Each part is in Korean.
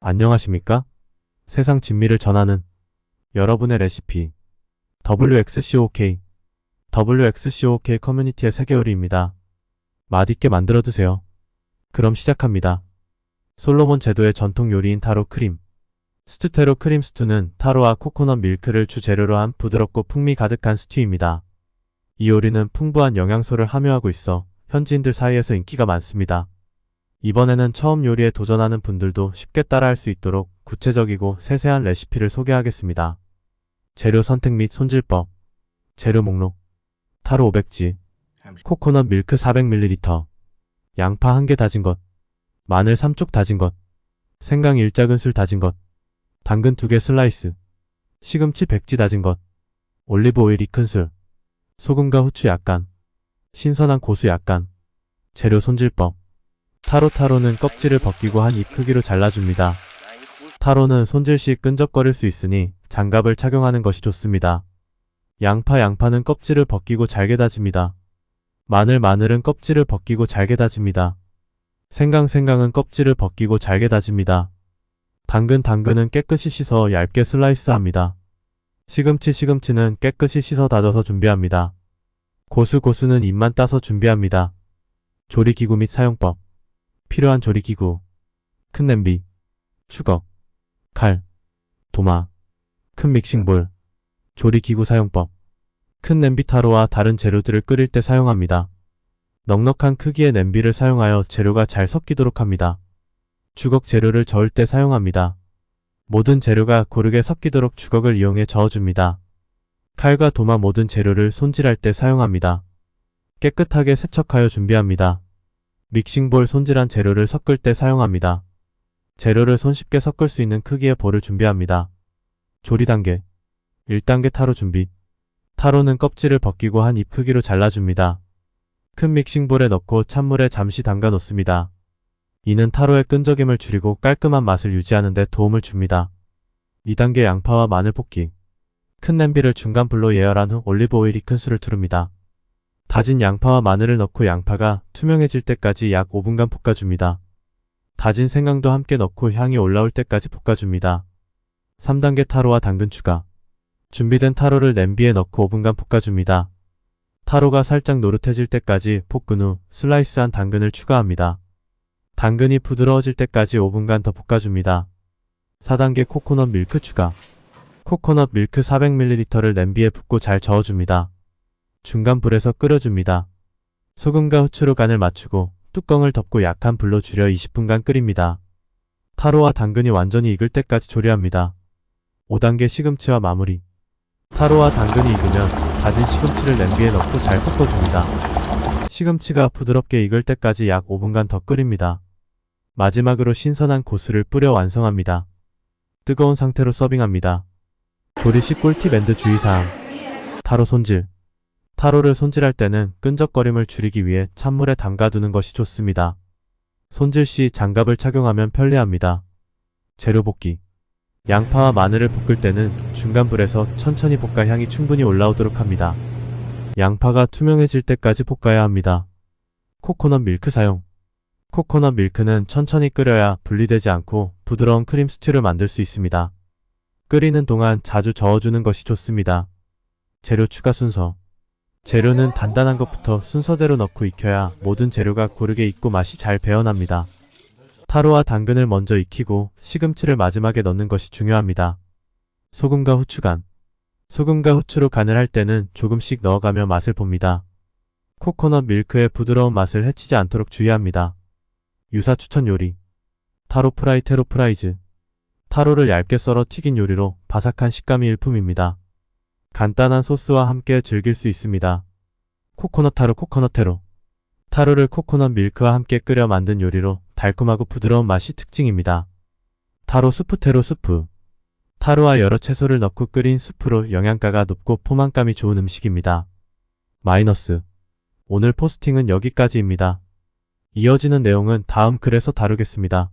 안녕하십니까? 세상 진미를 전하는 여러분의 레시피 WXCOK WXCOK 커뮤니티의 세계 요리입니다. 맛있게 만들어 드세요. 그럼 시작합니다. 솔로몬 제도의 전통 요리인 타로 크림 스투테로 크림 스투는 타로와 코코넛 밀크를 주재료로 한 부드럽고 풍미 가득한 스튜입니다. 이 요리는 풍부한 영양소를 함유하고 있어 현지인들 사이에서 인기가 많습니다. 이번에는 처음 요리에 도전하는 분들도 쉽게 따라할 수 있도록 구체적이고 세세한 레시피를 소개하겠습니다. 재료 선택 및 손질법. 재료 목록. 타로 500지. 코코넛 밀크 400ml 양파 1개 다진 것. 마늘 3쪽 다진 것. 생강 1작은술 다진 것. 당근 2개 슬라이스. 시금치 100지 다진 것. 올리브 오일 2큰술. 소금과 후추 약간. 신선한 고수 약간. 재료 손질법 타로 타로는 껍질을 벗기고 한 입 크기로 잘라줍니다. 타로는 손질 시 끈적거릴 수 있으니 장갑을 착용하는 것이 좋습니다. 양파 양파는 껍질을 벗기고 잘게 다집니다. 마늘 마늘은 껍질을 벗기고 잘게 다집니다. 생강 생강은 껍질을 벗기고 잘게 다집니다. 당근 당근은 깨끗이 씻어 얇게 슬라이스합니다. 시금치 시금치는 깨끗이 씻어 다져서 준비합니다. 고수 고수는 잎만 따서 준비합니다. 조리기구 및 사용법 필요한 조리기구 큰 냄비 추걱 칼 도마 큰 믹싱볼 조리기구 사용법 큰 냄비 타로와 다른 재료들을 끓일 때 사용합니다. 넉넉한 크기의 냄비를 사용하여 재료가 잘 섞이도록 합니다. 주걱 재료를 저을 때 사용합니다. 모든 재료가 고르게 섞이도록 주걱을 이용해 저어줍니다. 칼과 도마 모든 재료를 손질할 때 사용합니다. 깨끗하게 세척하여 준비합니다. 믹싱볼 손질한 재료를 섞을 때 사용합니다. 재료를 손쉽게 섞을 수 있는 크기의 볼을 준비합니다. 조리 단계 1단계 타로 준비 타로는 껍질을 벗기고 한 입 크기로 잘라줍니다. 큰 믹싱볼에 넣고 찬물에 잠시 담가 놓습니다. 이는 타로의 끈적임을 줄이고 깔끔한 맛을 유지하는 데 도움을 줍니다. 2단계 양파와 마늘 볶기 큰 냄비를 중간 불로 예열한 후 올리브 오일 2큰술을 두릅니다. 다진 양파와 마늘을 넣고 양파가 투명해질 때까지 약 5분간 볶아줍니다. 다진 생강도 함께 넣고 향이 올라올 때까지 볶아줍니다. 3단계 타로와 당근 추가 준비된 타로를 냄비에 넣고 5분간 볶아줍니다. 타로가 살짝 노릇해질 때까지 볶은 후 슬라이스한 당근을 추가합니다. 당근이 부드러워질 때까지 5분간 더 볶아줍니다. 4단계 코코넛 밀크 추가 코코넛 밀크 400ml를 냄비에 붓고 잘 저어줍니다. 중간 불에서 끓여줍니다. 소금과 후추로 간을 맞추고 뚜껑을 덮고 약한 불로 줄여 20분간 끓입니다. 타로와 당근이 완전히 익을 때까지 조리합니다. 5단계 시금치와 마무리 타로와 당근이 익으면 다진 시금치를 냄비에 넣고 잘 섞어줍니다. 시금치가 부드럽게 익을 때까지 약 5분간 더 끓입니다. 마지막으로 신선한 고수를 뿌려 완성합니다. 뜨거운 상태로 서빙합니다. 조리 시 꿀팁 앤드 주의사항 타로 손질 타로를 손질할 때는 끈적거림을 줄이기 위해 찬물에 담가두는 것이 좋습니다. 손질 시 장갑을 착용하면 편리합니다. 재료 볶기 양파와 마늘을 볶을 때는 중간 불에서 천천히 볶아 향이 충분히 올라오도록 합니다. 양파가 투명해질 때까지 볶아야 합니다. 코코넛 밀크 사용 코코넛 밀크는 천천히 끓여야 분리되지 않고 부드러운 크림 스튜를 만들 수 있습니다. 끓이는 동안 자주 저어주는 것이 좋습니다. 재료 추가 순서 재료는 단단한 것부터 순서대로 넣고 익혀야 모든 재료가 고르게 익고 맛이 잘 배어납니다. 타로와 당근을 먼저 익히고 시금치를 마지막에 넣는 것이 중요합니다. 소금과 후추 간 소금과 후추로 간을 할 때는 조금씩 넣어가며 맛을 봅니다. 코코넛 밀크의 부드러운 맛을 해치지 않도록 주의합니다. 유사 추천 요리 타로 프라이 테로 프라이즈 타로를 얇게 썰어 튀긴 요리로 바삭한 식감이 일품입니다. 간단한 소스와 함께 즐길 수 있습니다. 코코넛 타로 코코넛 테로 타로를 코코넛 밀크와 함께 끓여 만든 요리로 달콤하고 부드러운 맛이 특징입니다. 타로 스프 테로 스프 타로와 여러 채소를 넣고 끓인 수프로 영양가가 높고 포만감이 좋은 음식입니다. 마이너스 오늘 포스팅은 여기까지입니다. 이어지는 내용은 다음 글에서 다루겠습니다.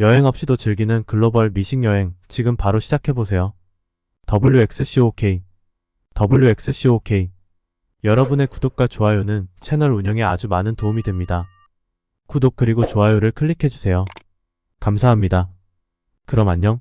여행 없이도 즐기는 글로벌 미식 여행 지금 바로 시작해보세요. WXCOK WXCOK 여러분의 구독과 좋아요는 채널 운영에 아주 많은 도움이 됩니다. 구독 그리고 좋아요를 클릭해주세요. 감사합니다. 그럼 안녕.